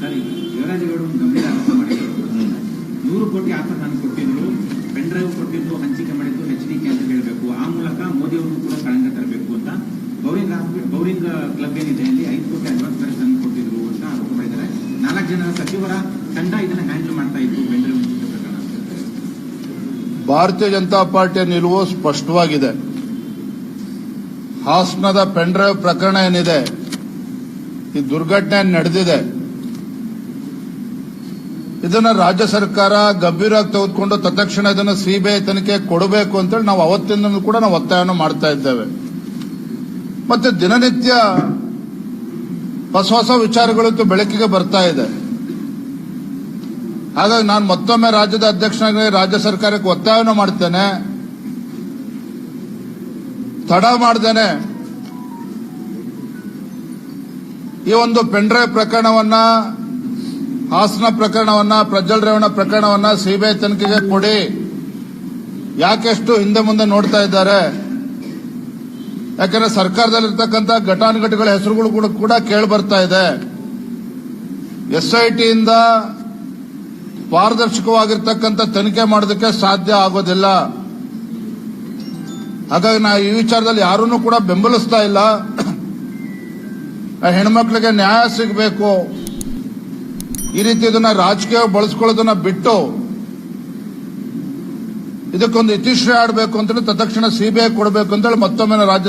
Sir ಯುವರಾಜಗೌಡ ಗಂಭೀರ ಆರೋಪ ಮಾಡಿದ್ರು. ನೂರು ಕೋಟಿ ಆಫರ್ ನಾನು ಕೊಟ್ಟಿದ್ರು ಪೆನ್ ಡ್ರೈವ್ ಕೊಟ್ಟಿದ್ದು ಹಂಚಿಕೆ ಮಾಡಿದ್ದು ಎಚ್ ಡಿ ಕೆ ಅಂತ ಹೇಳಬೇಕು. ಆ ಮೂಲಕ ಮೋದಿ ಅವರು ಕೂಡ ಕಳಂಕ ತರಬೇಕು ಅಂತ ಬೌರಿಂಗ್ ಬೌರಿಂಗ್ ಕ್ಲಬ್ ಏನಿದೆ ಅಲ್ಲಿ ಐದು ಕೋಟಿ ಅಡ್ವಾನ್ಸ್ ಬೇರೆ ತಂದು ಕೊಟ್ಟಿದ್ರು ಅಂತ ಆರೋಪ ಮಾಡಿದ್ದಾರೆ. ನಾಲ್ಕು ಜನ ಸಚಿವರ ತಂಡ ಇದನ್ನ ಹ್ಯಾಂಡಲ್ ಮಾಡ್ತಾ ಇತ್ತು ಪೆನ್ ಡ್ರೈವ್ ಪ್ರಕರಣ. ಭಾರತೀಯ ಜನತಾ ಪಾರ್ಟಿಯ ನಿಲುವು ಸ್ಪಷ್ಟವಾಗಿದೆ. ಹಾಸನದ ಪೆನ್ಡ್ರೈವ್ ಪ್ರಕರಣ ಏನಿದೆ ಈ ದುರ್ಘಟನೆ ನಡೆದಿದೆ. ಇದನ್ನ ರಾಜ್ಯ ಸರ್ಕಾರ ಗಂಭೀರವಾಗಿ ತೆಗೆದುಕೊಂಡು ತತ್ಕ್ಷಣ ಇದನ್ನು ಸಿಬಿಐ ತನಿಖೆ ಕೊಡಬೇಕು ಅಂತೇಳಿ ನಾವು ಅವತ್ತಿಂದ ಕೂಡ ನಾವು ಒತ್ತಾಯವನ್ನು ಮಾಡ್ತಾ ಇದ್ದೇವೆ. ಮತ್ತೆ ದಿನನಿತ್ಯ ಹೊಸ ಹೊಸ ವಿಚಾರಗಳಂತೂ ಬೆಳಕಿಗೆ ಬರ್ತಾ ಇದೆ. ಹಾಗಾಗಿ ನಾನು ಮತ್ತೊಮ್ಮೆ ರಾಜ್ಯದ ಅಧ್ಯಕ್ಷನಾಗಿ ರಾಜ್ಯ ಸರ್ಕಾರಕ್ಕೆ ಒತ್ತಾಯವನ್ನು ಮಾಡ್ತೇನೆ. ತಡ ಮಾಡ್ದೇನೆ. ಈ ಒಂದು ಪೆಂಡ್ರೈವ್ ಪ್ರಕರಣವನ್ನ ಹಾಸನ ಪ್ರಕರಣವನ್ನ, ಪ್ರಜ್ವಲ್ ರೇವಣ ಪ್ರಕರಣವನ್ನ ಸಿಬಿಐ ತನಿಖೆಗೆ ಕೊಡಿ. ಯಾಕೆಷ್ಟು ಹಿಂದೆ ಮುಂದೆ ನೋಡ್ತಾ ಇದ್ದಾರೆ? ಯಾಕಂದ್ರೆ ಸರ್ಕಾರದಲ್ಲಿರ್ತಕ್ಕಂಥ ಘಟಾನುಘಟಿಗಳ ಹೆಸರುಗಳು ಕೂಡ ಕೂಡ ಕೇಳಿ ಬರ್ತಾ ಇದೆ ಎಸ್ಐಟಿಯಿಂದ ಪಾರದರ್ಶಕವಾಗಿರ್ತಕ್ಕಂಥ ತನಿಖೆ ಮಾಡೋದಕ್ಕೆ ಸಾಧ್ಯ ಆಗೋದಿಲ್ಲ. ಹಾಗಾಗಿ ನಾ ಈ ವಿಚಾರದಲ್ಲಿ ಯಾರನ್ನೂ ಕೂಡ ಬೆಂಬಲಿಸ್ತಾ ಇಲ್ಲ. ಹೆಣ್ಮಕ್ಳಿಗೆ ನ್ಯಾಯ ಸಿಗಬೇಕು. ಈ ರೀತಿ ಇದನ್ನ ರಾಜಕೀಯ ಬಳಸ್ಕೊಳ್ಳೋದನ್ನ ಬಿಟ್ಟು ಇದಕ್ಕೊಂದು ಇತಿಶ್ರೀ ಆಡಬೇಕು ಅಂತ ತತ್ಕ್ಷಣ ಸಿಬಿಐ ಕೊಡಬೇಕು ಅಂತೇಳಿ ಮತ್ತೊಮ್ಮೆ ರಾಜ್ಯ